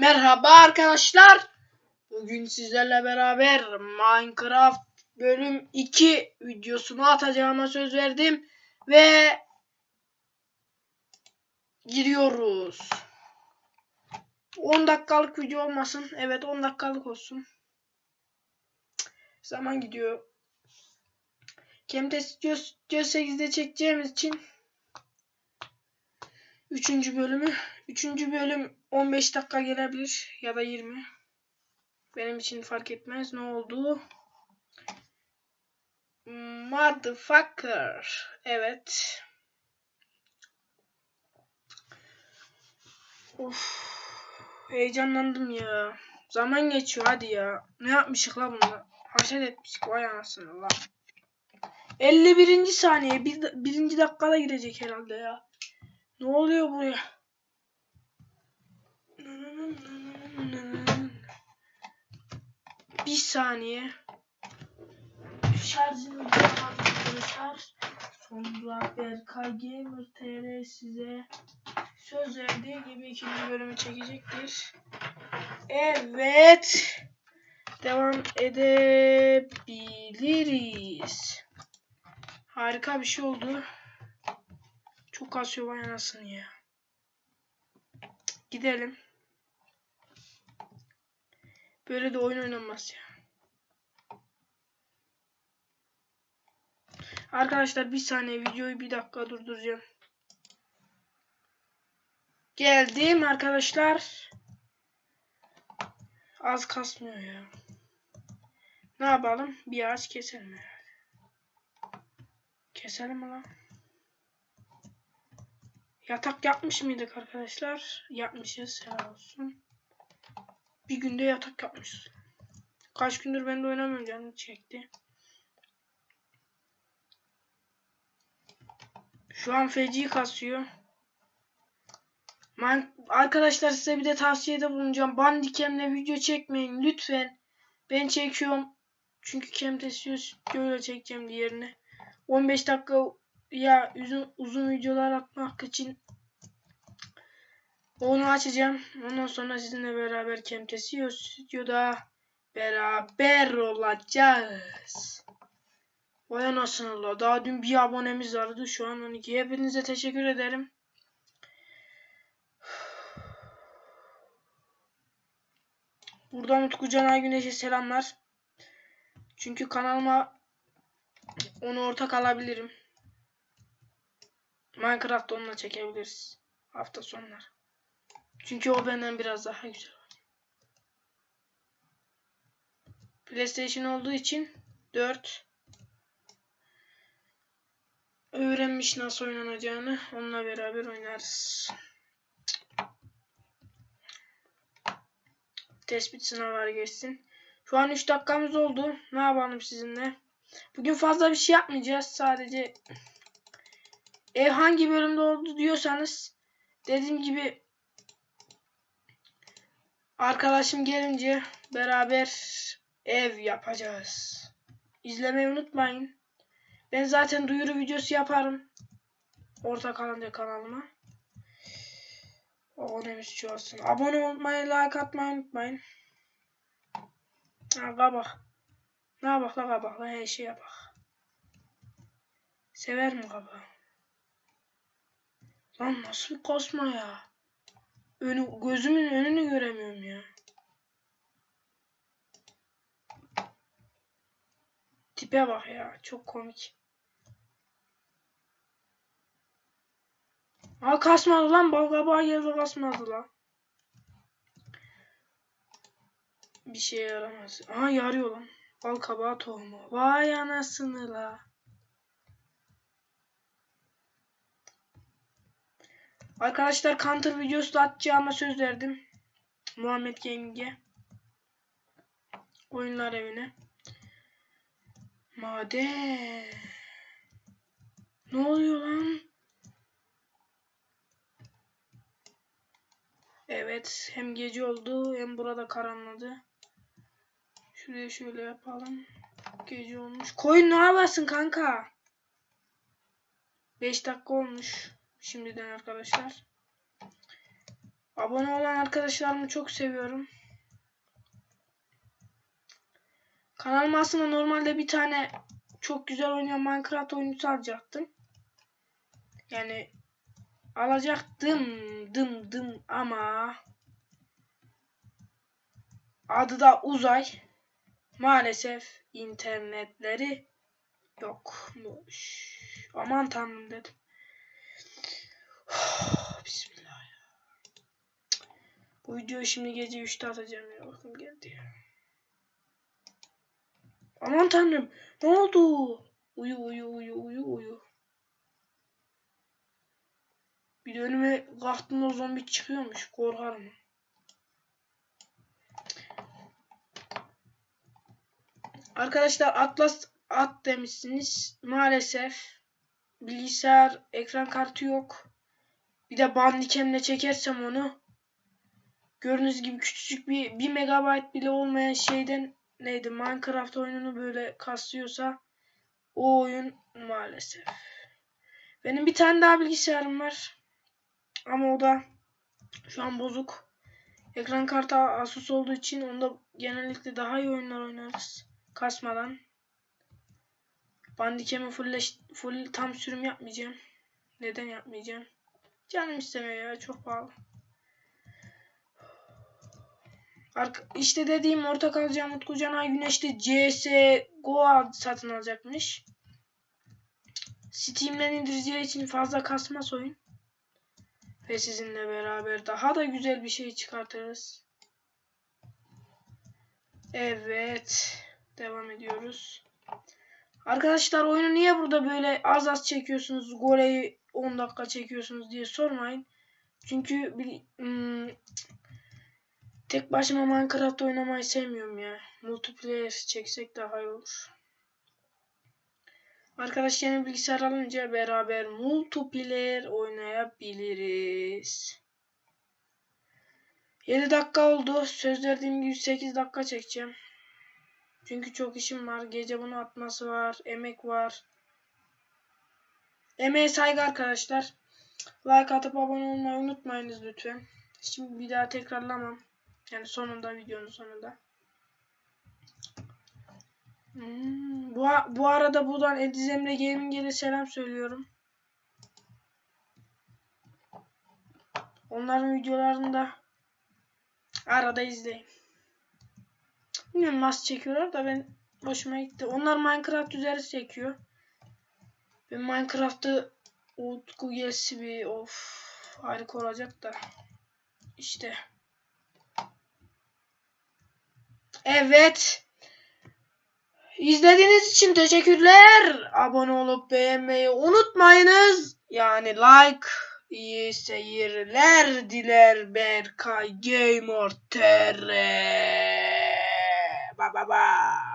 Merhaba arkadaşlar. Bugün sizlerle beraber Minecraft bölüm 2 videosunu atacağıma söz verdim ve giriyoruz. 10 dakikalık video olmasın. Evet 10 dakikalık olsun. Zaman gidiyor. Camtasia 8'de çekeceğimiz için 3. bölümü 3. bölüm 15 dakika gelebilir ya da 20. Benim için fark etmez. Ne oldu? Motherfucker. Evet. Of. Heyecanlandım ya. Zaman geçiyor hadi ya. Ne yapmışık la bunda? Haşet etmişik vay anasını la. 51. saniye. Bir, birinci dakikada girecek herhalde ya. Ne oluyor buraya? Bir saniye. Şarjını arkadaşlar. Sonra Berkay Gamer TR size söz verdiği gibi ikinci bölümü çekecektir. Evet. Devam edebiliriz. Harika bir şey oldu. Çok kasıyor vay anasını ya. Gidelim. Böyle de oyun oynanmaz ya. Arkadaşlar bir saniye videoyu bir dakika durduracağım. Geldim arkadaşlar. Az kasmıyor ya. Ne yapalım? Bir ağaç keselim herhalde. Keselim lan? Yatak yapmış mıydık arkadaşlar? Yapmışız. Helal olsun. Bir günde yatak yapmışız. Kaç gündür ben de oynamıyorum canım çekti. Şu an feci kasıyor. Ben, arkadaşlar size bir de tavsiyede bulunacağım. Bandicam'le video çekmeyin lütfen. Ben çekiyorum. Çünkü Camtasia böyle çekeceğim diğerini. 15 dakika ya uzun, uzun videolar atmak için onu açacağım. Ondan sonra sizinle beraber Camtasia stüdyoda beraber olacağız. Vay anasını Allah. Daha dün bir abonemiz vardı. Şu an 12. Hepinize teşekkür ederim. Buradan Utku Canay Güneş'e selamlar. Çünkü kanalıma onu ortak alabilirim. Minecraft onunla çekebiliriz. Hafta sonları. Çünkü o benden biraz daha güzel. PlayStation olduğu için 4 öğrenmiş nasıl oynanacağını onunla beraber oynarız. Tespit sınavları geçsin. Şu an 3 dakikamız oldu. Ne yapalım sizinle? Bugün fazla bir şey yapmayacağız. Sadece ev hangi bölümde oldu diyorsanız dediğim gibi arkadaşım gelince beraber ev yapacağız. İzlemeyi unutmayın. Ben zaten duyuru videosu yaparım. Orta kalınca kanalıma. Abonemiz çoğalsın. Abone olmayı, like atmayı unutmayın. Ha kabak. Ne yapak la kabakla her şey yapak. Sever mi kabağı? Lan nasıl bir kosma ya? Önü, gözümün önünü göremiyorum ya. Tipe bak ya. Çok komik. Ha kasmadı lan. Bal kabağı geldi kasmadı lan. Bir şey yaramaz. Aha yarıyor lan. Bal kabağı tohumu. Vay anasını la. Arkadaşlar Counter videosu da atacağıma söz verdim. Muhammed Gaming'e. Oyunlar evine. Maden. Ne oluyor lan? Evet. Hem gece oldu hem burada karanladı. Şuraya şöyle yapalım. Gece olmuş. Koyun ne yapasın kanka? 5 dakika olmuş. Şimdiden arkadaşlar. Abone olan arkadaşlarımı çok seviyorum. Kanalıma aslında normalde bir tane çok güzel oynayan Minecraft oyuncusu alacaktım. Yani alacaktım dım dım ama adı da Uzay. Maalesef internetleri yokmuş. Aman tanrım dedim. Bismillah. Bu videoyu şimdi gece 3'te atacağım ya. Bakın geldi ya. Aman tanrım. Ne oldu? Uyu uyu uyu uyu uyu. Bir de önüme kalktığımda zombi çıkıyormuş. Korkarım. Arkadaşlar Atlas at demişsiniz. Maalesef bilgisayar ekran kartı yok. Bir de bandikemle çekersem onu gördüğünüz gibi küçücük bir 1 megabayt bile olmayan şeyden neydi Minecraft oyununu böyle kasıyorsa o oyun maalesef. Benim bir tane daha bilgisayarım var. Ama o da şu an bozuk. Ekran kartı Asus olduğu için onda genellikle daha iyi oyunlar oynarız. Kasmadan. Bandicam'ı full, full tam sürüm yapmayacağım. Neden yapmayacağım? Canım istemiyor ya çok pahalı. Arka, işte dediğim orta kalacağım Utku Canay Güneş'te CS Go satın alacakmış. Steam'den indireceği için fazla kasmaz oyun. Ve sizinle beraber daha da güzel bir şey çıkartırız. Evet. Devam ediyoruz. Arkadaşlar oyunu niye burada böyle az az çekiyorsunuz? Goleyi 10 dakika çekiyorsunuz diye sormayın. Çünkü bir, hmm, tek başıma Minecraft oynamayı sevmiyorum ya. Multiplayer çeksek daha iyi olur. Arkadaş yeni bilgisayar alınca beraber multiplayer oynayabiliriz. 7 dakika oldu. Söz verdiğim gibi 8 dakika çekeceğim. Çünkü çok işim var. Gece bunu atması var. Emek var. Emeğe saygı arkadaşlar. Like atıp abone olmayı unutmayınız lütfen. Şimdi bir daha tekrarlamam. Yani sonunda videonun sonunda. Hmm, bu, bu arada buradan Ediz Emre Gaming'e selam söylüyorum. Onların videolarını da arada izleyin. Bilmiyorum nasıl çekiyorlar da ben hoşuma gitti. Onlar Minecraft üzeri çekiyor. Ben Minecraft'ı Utku gelse bir of harika olacak da. İşte. Evet. İzlediğiniz için teşekkürler. Abone olup beğenmeyi unutmayınız. Yani like iyi seyirler diler Berkay Gamer TR. Ba ba ba.